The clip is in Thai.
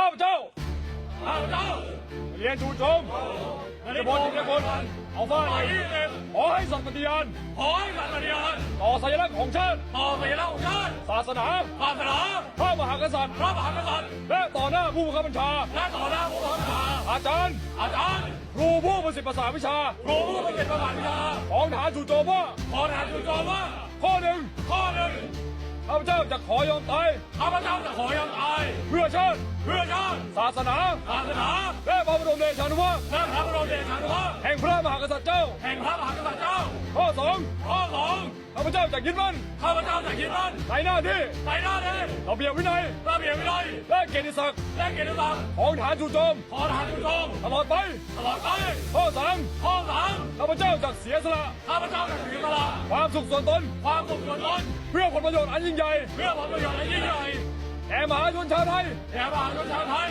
ข้าพเจ้าข้าพเจ้าเรียนจู่โจมนายพลจิตรกลเอาฟ้าฝ่ายในที่เอ็มขอให้สัตย์ปฏิญาณขอให้การปฏิญาณต่อสัญลักษณ์ของชาติต่อสัญลักษณ์ของชาติศาสนาศาสนาพระมหากษัตริย์พระมหากษัตริย์และต่อหน้าผู้บังคับบัญชาและต่อหน้าผู้บังคับบัญชาอาจารย์อาจารย์ครูผู้ประสิทธิ์ภาษาวิชาครูผู้เป็นประวัติวิชาของฐานจู่โจมว่าขอถามจู่โจมว่าข้อหนึ่งข้อหนึ่งข้าพเจ้าจะขอยอมตายข้าพเจ้าจะขอยอมตายเพื่อชาติเพื่อชาติศาสนาศาสนาและพระบรมเดชานุภาพและพระบรมเดชานุภาพแห่งพระมหากษัตริย์เจ้า แห่งพระมหากษัตริย์เจ้า ข้อสองข้อสองข้าพเจ้าจะยึดมั่นข้าพเจ้าจะยึดมั่นในหน้าที่ในหน้าที่ระเบียบวินัยระเบียบวินัยและเกียรติศักดิ์และเกียรติศักดิ์ของฐานจู่โจมขอทานจู่โจมตลอดไปตลอดไปข้อสามข้อสามข้าพเจ้าจะเสียสละข้าพเจ้าจะถือสละความสุขส่วนตนความสุขส่วนตนเพื่อผลประโยชน์อันยิ่งใหญ่เพื่อผลประโยชน์อันยิ่งใหญ่แก่ มหาชนชาวไทยแด่มหาชนชาวไทย